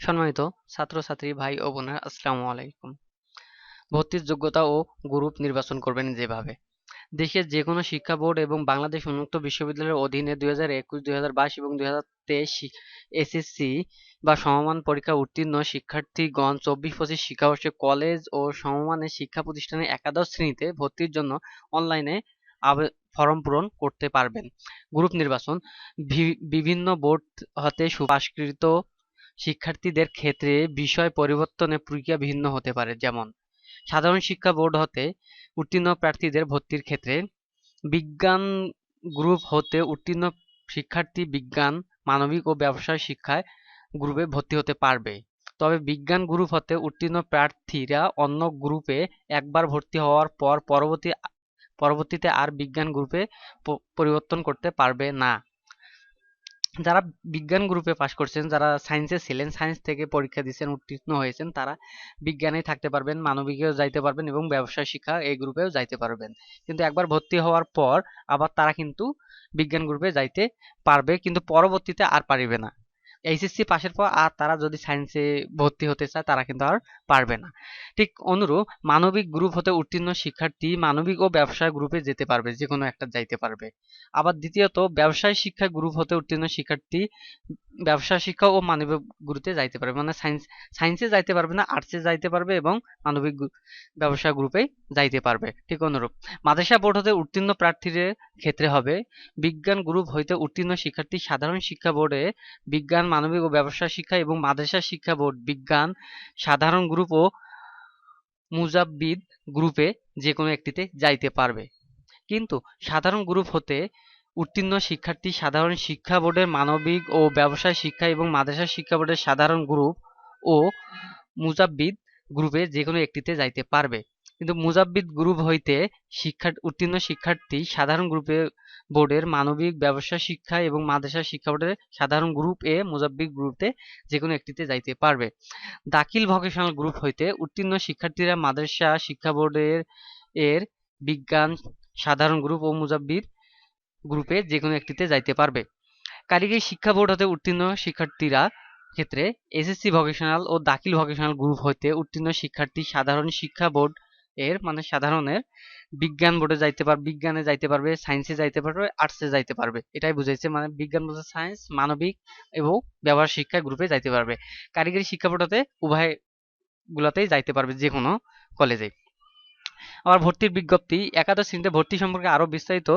সম্মানিত ছাত্রছাত্রী, ভাই ও বোনেরা, আসসালামু আলাইকুম। ভর্তির যোগ্যতা ও গ্রুপ নির্বাচন করবেন যেভাবে। দেশের যে কোনো শিক্ষা বোর্ড এবং বাংলাদেশ উন্মুক্ত বিশ্ববিদ্যালয়ের অধীনে দুই হাজার একুশ, দুই হাজার বাইশ এবং দুই হাজার তেইশ এসএসসি বা সমমান পরীক্ষা উত্তীর্ণ শিক্ষার্থীগণ চব্বিশ, পঁচিশ শিক্ষাবর্ষে কলেজ ও সমমানের শিক্ষা প্রতিষ্ঠানে একাদশ শ্রেণীতে ভর্তির জন্য অনলাইনে ফর্ম পূরণ করতে পারবেন। গ্রুপ নির্বাচন বিভিন্ন বোর্ড হতে সুপারিশকৃত শিক্ষার্থীদের ক্ষেত্রে বিষয় পরিবর্তনের প্রক্রিয়া ভিন্ন হতে পারে, যেমন সাধারণ শিক্ষা বোর্ড হতে উত্তীর্ণ প্রার্থীদের ভর্তির ক্ষেত্রে বিজ্ঞান গ্রুপ হতে উত্তীর্ণ শিক্ষার্থী বিজ্ঞান, মানবিক ও ব্যবসায় শিক্ষায় গ্রুপে ভর্তি হতে পারবে। তবে বিজ্ঞান গ্রুপ হতে উত্তীর্ণ প্রার্থীরা অন্য গ্রুপে একবার ভর্তি হওয়ার পর পরবর্তী, পরবর্তীতে আর বিজ্ঞান গ্রুপে পরিবর্তন করতে পারবে না। যারা বিজ্ঞান গ্রুপে পাশ করছেন, যারা সায়েন্সে ছিলেন সায়েন্স থেকে পরীক্ষা দিয়েছেন, উত্তীর্ণ হয়েছেন, তারা বিজ্ঞানে থাকতে পারবেন, মানবিকেও যাইতে পারবেন এবং ব্যবসায় শিক্ষা এই গ্রুপেও যাইতে পারবেন। কিন্তু একবার ভর্তি হওয়ার পর আবার তারা কিন্তু বিজ্ঞান গ্রুপে যাইতে পারবে, কিন্তু পরবর্তীতে আর পারিবে না। এইচএসসি পাশের পর আর তারা যদি সায়েন্সে ভর্তি হতে চায়, তারা কিন্তু আর পারবে না। ঠিক অনুরূপ মানবিক গ্রুপ হতে উত্তীর্ণ শিক্ষার্থী মানবিক ও ব্যবসায় গ্রুপে যেতে পারবে যে কোনো একটা যাইতে পারবে। আবার দ্বিতীয়ত ব্যবসায় শিক্ষা গ্রুপ হতে উত্তীর্ণ শিক্ষার্থী ব্যবসা শিক্ষা ও মানবিক গ্রুপে যাইতে পারবে। মানে সায়েন্স সায়েন্সে যাইতে পারবে না আর্টসে যাইতে পারবে এবং মানবিক ব্যবসা গ্রুপে যাইতে পারবে। ঠিক অনুরূপ মাদ্রাসা বোর্ড হতে উত্তীর্ণ প্রার্থীদের ক্ষেত্রে হবে, বিজ্ঞান গ্রুপ হইতে উত্তীর্ণ শিক্ষার্থী সাধারণ শিক্ষা বোর্ডে বিজ্ঞান মানবিক ও ব্যবসা শিক্ষা এবং মাদ্রাসা শিক্ষা বোর্ড বিজ্ঞান সাধারণ গ্রুপ ও মুজাব্বিদ গ্রুপে যে কোনো একটিতে যাইতে পারবে। কিন্তু সাধারণ গ্রুপ হতে উত্তীর্ণ শিক্ষার্থী সাধারণ শিক্ষা বোর্ডের মানবিক ও ব্যবসায় শিক্ষা এবং মাদ্রাসা শিক্ষা বোর্ডের সাধারণ গ্রুপ ও মুজাব্বিদ গ্রুপে যে কোনো একটিতে যাইতে পারবে। কিন্তু মুজাব্বিদ গ্রুপ হইতে শিক্ষা উত্তীর্ণ শিক্ষার্থী সাধারণ গ্রুপে বোর্ডের মানবিক ব্যবসা শিক্ষা এবং মাদ্রাসা শিক্ষা বোর্ডের সাধারণ গ্রুপ এ মুজাব্বিদ গ্রুপে যে কোনো একটিতে যাইতে পারবে। দাখিল ভকেশনাল গ্রুপ হইতে উত্তীর্ণ শিক্ষার্থীরা মাদ্রাসা শিক্ষা বোর্ডের এর বিজ্ঞান সাধারণ গ্রুপ ও মুজাব্বির গ্রুপে যে কোনো একটিতে যাইতে পারবে। কারিগরি শিক্ষা বোর্ড হতে উত্তীর্ণ শিক্ষার্থীরা ক্ষেত্রে এসএসসি ভকেশনাল ও দাখিল ভকেশনাল গ্রুপ হইতে উত্তীর্ণ শিক্ষার্থী সাধারণ শিক্ষা বোর্ড এর মানে সাধারণের বিজ্ঞান বোর্ডে যাইতে পারবে বিজ্ঞানে যাইতে পারবে সায়েন্সে যাইতে পারবে আর্টসে যাইতে পারবে। এটাই বুঝাইছে মানে বিজ্ঞান, বলতে সায়েন্স মানবিক এবং ব্যবহার শিক্ষা গ্রুপে যাইতে পারবে। কারিগরি শিক্ষা বোর্ডতে উভয় গুলাতেই যাইতে পারবে যে কোনো কলেজে আবার ভর্তির বিজ্ঞপ্তি, একাদশ শ্রেণীতে ভর্তি সম্পর্কে আরও বিস্তারিত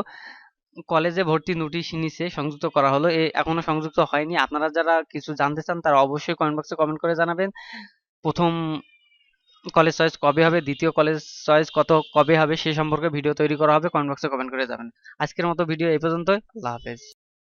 কলেজে ভর্তি নোটিশ নিচে সংযুক্ত করা হলো। এ এখনও সংযুক্ত হয়নি। আপনারা যারা কিছু জানতে চান তারা অবশ্যই কমেন্ট বক্সে কমেন্ট করে জানাবেন। প্রথম কলেজ চয়েস কবে হবে, দ্বিতীয় কলেজ চয়েস কত, কবে হবে, সে সম্পর্কে ভিডিও তৈরি করা হবে কমেন্ট বক্সে কমেন্ট করে যাবেন আজকের মতো ভিডিও এই পর্যন্তই, আল্লাহ হাফেজ।